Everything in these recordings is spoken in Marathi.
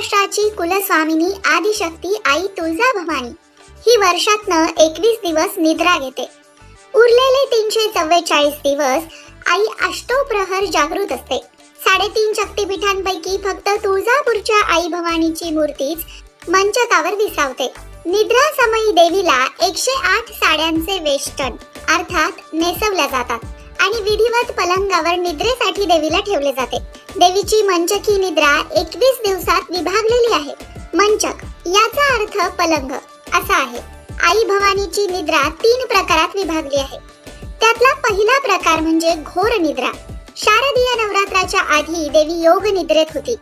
महाराष्ट्राची कुलस्वामिनी आदिशक्ती आई तुळजा भवानी ही वर्षातनं एकवीस दिवस निद्रा घेते. उरलेले तीनशे चव्वेचाळीस दिवस आई अष्टोप्रहर जागृत असते. साडेतीन शक्तिपीठांपैकी फक्त तुळजापूरच्या आई भवानीची मूर्तीच मंचकावर विसावते. निद्रा समयी देवीला एकशे आठ साड्यांचे वेष्टन अर्थात नेसवल्या जातात. आणि विधिवत पलंगावर निद्रेसाठी देवीला ठेवले जाते. देवीची मंचकी निद्रा एकवीस दिवसात विभागलेली आहे. मंचक याचा अर्थ पलंग असा आहे. आई भवानीची निद्रा तीन प्रकारात विभागली आहे. त्यातला पहिला प्रकार म्हणजे घोर निद्रा. शारदीय नवरात्राच्या आधी देवी योग निद्रेत होती.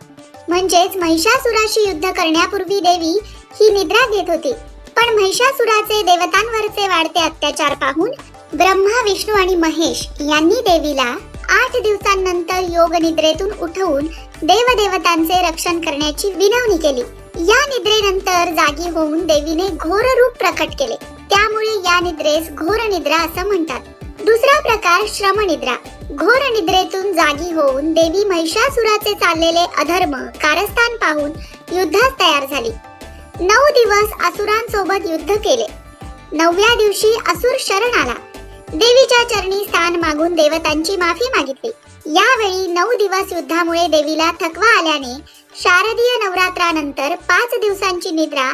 म्हणजेच महिषासुराशी युद्ध करण्यापूर्वी देवी ही निद्रा घेत होती. पण महिषासुराचे देवतांवरचे वाढते अत्याचार पाहून ब्रह्मा विष्णू आणि महेश यांनी देवीला आठ दिवसांनंतर योग निद्रेतून उठवून देवदेवतांचे रक्षण करण्याची विनवणी केली. या निद्रेनंतर जागी होऊन देवीने घोर रूप प्रकट केले. त्यामुळे या निद्रेस घोर निद्रा असं म्हणतात. दुसरा प्रकार श्रमनिद्रा घोर निद्रेतून जागी होऊन देवी महिषासुराचे चाललेले अधर्म कारस्थान पाहून युद्धास तयार झाली. नऊ दिवस असुरांसोबत युद्ध केले. नवव्या दिवशी असुर शरण आला. देवीच्या चरणी स्थान मागून देवतांची माफी मागितली. यावेळी नऊ दिवस युद्धामुळे देवीला थकवा आल्याने शारदीय नवरात्रानंतर पाच दिवसांची निद्रा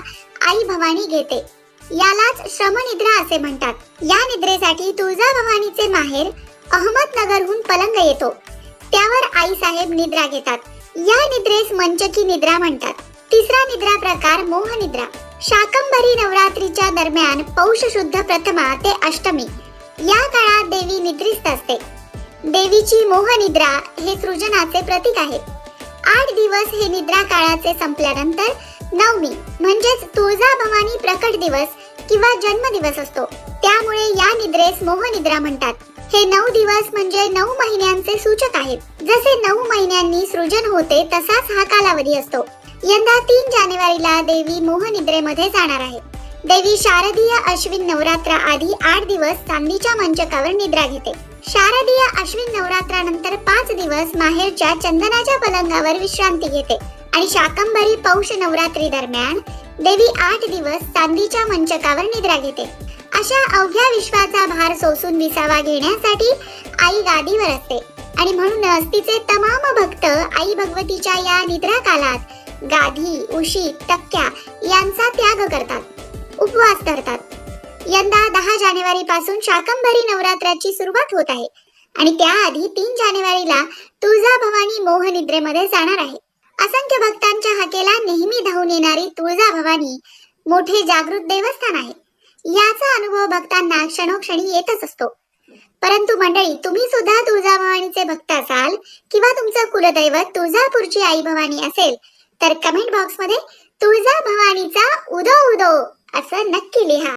आई भवानी घेते. यालाच श्रमनिद्रा असे म्हणतात. या निद्रेसाठी तुळजा भवानीचे माहेर अहमदनगरहून पलंग येतो. त्यावर आई साहेब निद्रा घेतात. या निद्रेस मंचकी निद्रा म्हणतात. तिसरा निद्रा प्रकार मोह निद्रा शाकंभरी नवरात्रीच्या दरम्यान पौष शुद्ध प्रथमा ते अष्टमी. या काळात देवी निद्रिस्त असते. देवीची मोहनिद्रा हे सृजनाचे प्रतीक आहे. आठ दिवस हे निद्रा काळाचे संपल्यानंतर नवमी म्हणजेच तुळजा भवानी प्रकट दिवस किंवा जन्मदिवस असतो. त्यामुळे या निद्रेस मोहनिद्रा म्हणतात. हे नऊ दिवस म्हणजे नऊ महिन्यांचे सूचक आहेत जसे नऊ महिन्यांनी सृजन होते तसाच हा कालावधी असतो. यंदा तीन जानेवारीला देवी मोहनिद्रेमध्ये जाणार आहे. देवी शारदीय अश्विन नवरात्रा आधी आठ दिवस चांदीच्या मंचकावर निद्रा घेते. शारदीय अश्विन नवरात्रानंतर पाच दिवस माहेरच्या चंदनाच्या पलंगावर विश्रांती घेते आणि शाकंभरी पौष नवरात्री दरम्यान देवी आठ दिवस चांदीच्या मंचकावर निद्रा घेते. अशा अवघ्या विश्वाचा भार सोसून विसावा घेण्यासाठी आई गादीवर असते आणि म्हणूनच तिचे तमाम भक्त आई भगवतीच्या या निद्रा कालात गादी उशी टक्क्या यांचा त्याग करतात. उपवास यंदा दहा जानेवारी पासून शाकंभरी नवरात्राची सुरुवात होत आहे. आणि त्याआधी तीन जानेवारीला तुळजा भवानी मोह निद्रेमध्ये जाणार आहे. असंख्य भक्तांच्या हाकेला नेहमी धावून येणारी तुळजा भवानी मोठे जागृत देवस्थान आहे. याचा अनुभव भक्तांना क्षणोक्षणी येतच असतो. परंतु मंडळी तुम्ही सुद्धा तुळजाभवानीचे भक्त असाल किंवा तुमचं कुलदैवत तुळजापूरची आई भवानी असेल तर कमेंट बॉक्समध्ये तुळजा भवानीचा उदो उदो असं नक्की लिहा.